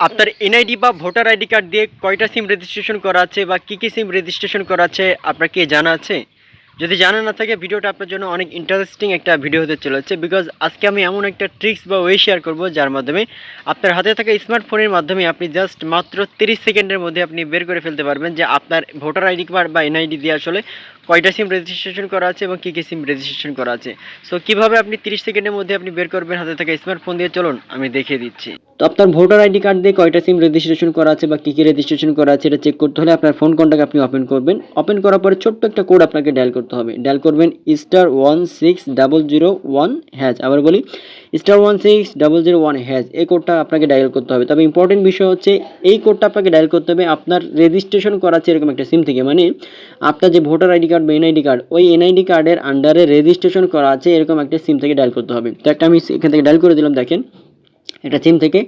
আপনার এনআইডি বা voter ID card দিয়ে কয়টা সিম রেজিস্ট্রেশন করা আছে বা কী কী সিম রেজিস্ট্রেশন করা আছে, আপনার কি জানা আছে? যদি জানা না থাকে, ভিডিওটা আপনার জন্য অনেক ইন্টারেস্টিং একটা ভিডিও হতে চলেছে বিকজ আজকে আমি এমন একটা ট্রিক্স বা ওয়ে শেয়ার করব যার মাধ্যমে আপনার হাতে থাকা স্মার্টফোনের মাধ্যমে আপনি জাস্ট মাত্র তিরিশ সেকেন্ডের মধ্যে আপনি বের করে ফেলতে পারবেন যে আপনার ভোটার আইডি কার্ড বা এনআইডি দিয়ে আসলে কয়টা সিম রেজিস্ট্রেশন করা আছে এবং কী কী সিম রেজিস্ট্রেশন করা আছে। সো কীভাবে আপনি তিরিশ সেকেন্ডের মধ্যে আপনি বের করবেন হাতে থাকা স্মার্টফোন দিয়ে? চলুন, আমি দেখিয়ে দিচ্ছি। তো আপনার ভোটার আইডি কার্ড দিয়ে কয়টা সিম রেজিস্ট্রেশন করা আছে বা কী কী রেজিস্ট্রেশন করা আছে এটা চেক করতে হলে আপনার ফোন কন্টাক্ট আপনি ওপেন করবেন। ওপেন করার পরে ছোট্ট একটা কোড আপনাকে ডায়াল করতে হবে। ডায়াল করবেন star one six double zero one hash আবার বলি star one six double zero one hash এই কোডটা আপনাকে ডায়াল করতে হবে। তবে ইম্পর্টেন্ট বিষয় হচ্ছে, এই কোডটা আপনাকে ডায়াল করতে হবে আপনার রেজিস্ট্রেশন করা আছে এরকম একটা সিম থেকে। মানে আপনার যে ভোটার আইডি কার্ড বা এনআইডি কার্ড, ওই এনআইডি কার্ডের আন্ডারে রেজিস্ট্রেশন করা আছে এরকম একটা সিম থেকে ডায়াল করতে হবে। তো একটা আমি এখান থেকে ডায়াল করে দিলাম, দেখেন। একটা থিম থেকে।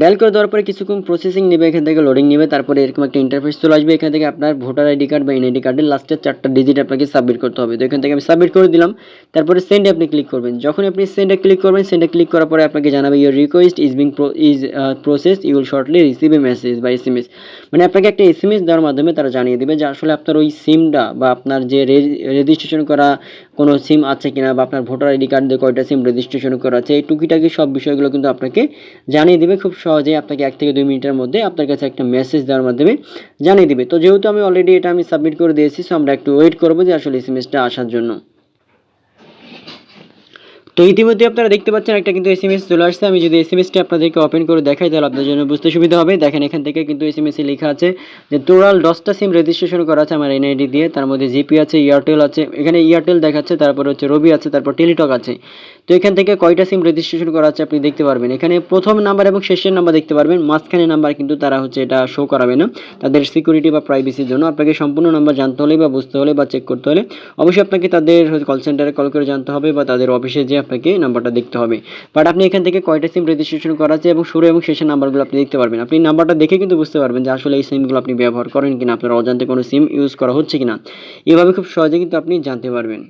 ডায়াল করে দেওয়ার পরে কিছুক্ষণ প্রসেসিং নেবে, এখান থেকে লোডিং নেবে, তারপরে এরকম একটা ইন্টারফেস চলে আসবে, এখান থেকে আপনার ভোটার আইডি কার্ড বা এনআইডি কার্ডের লাস্টের চারটা ডিজিট আপনাকে সাবমিট করতে হবে। তো এখান থেকে আমি সাবমিট করে দিলাম, তারপরে সেন্ডে আপনি ক্লিক করবেন। যখন আপনি সেন্ডে ক্লিক করবেন সেন্ডে ক্লিক করার পরে আপনাকে জানাবে your request is being is process you'll shortly receive a message বা এস এম এস মানে আপনাকে একটা এস এম এস দেওয়ার মাধ্যমে তারা জানিয়ে দেবে যে আসলে আপনার ওই সিমটা বা আপনার যে রেজিস্ট্রেশন করা কোনো সিম আছে কিনা বা আপনার ভোটার আইডি কার্ড দিয়ে কয়টা সিম রেজিস্ট্রেশন করা আছে, এই টুকিটাকি সব বিষয়গুলো কিন্তু আপনাকে জানিয়ে দেবে। খুব সহজেই আপনাকে এক থেকে দুই মিনিটের মধ্যে আপনার কাছে একটা মেসেজ দেওয়ার মাধ্যমে জানিয়ে দিবে। তো যেহেতু আমি অলরেডি এটা আমি সাবমিট করে দিয়েছি সো আমরা একটু ওয়েট করব যে আসলে এস এম আসার জন্য। তো ইতিমধ্যে আপনারা দেখতে পাচ্ছেন একটা কিন্তু এস এম এস চলে আসছে। আমি যদি এস এম এসটি আপনাদেরকে ওপেন করে দেখাই, তাহলে আপনাদের জন্য বুঝতে সুবিধা হবে। দেখেন, এখান থেকে কিন্তু এস এম এসে লেখা আছে যে টোটাল দশটা সিম রেজিস্ট্রেশন করা আছে আমার এনআইডি দিয়ে। তার মধ্যে জিপি আছে এয়ারটেল আছে, এখানে এয়ারটেল দেখাচ্ছে, তারপর হচ্ছে রবি আছে, তারপর টেলিটক আছে। তো এখান থেকে কয়টা সিম রেজিস্ট্রেশন করা আছে আপনি দেখতে পারবেন। এখানে প্রথম নাম্বার এবং শেষের নাম্বার দেখতে পারবেন। মাঝখানে নাম্বার কিন্তু তারা হচ্ছে এটা শো করাবে না। তাদের সিকিউরিটি বা প্রাইভেসির জন্য। আপনাকে সম্পূর্ণ নাম্বার জানতে হলে বা বুঝতে হলে বা চেক করতে হলে অবশ্যই আপনাকে তাদের কল সেন্টারে কল করে জানতে হবে বা তাদের অফিসে যে আপনাকে নাম্বারটা দেখতে হবে। বাট আপনি এখান থেকে কয়টা সিম রেজিস্ট্রেশন করা আছে এবং শুরু এবং শেষের নাম্বারগুলো আপনি দেখতে পারবেন। আপনি নাম্বারটা দেখে কিন্তু বুঝতে পারবেন যে আসলে এই সিমগুলো আপনি ব্যবহার করেন কিনা, আপনার অজান্তে কোনো সিম ইউজ করা হচ্ছে কিনা। এভাবে খুব সহজে কিন্তু আপনি জানতে পারবেন।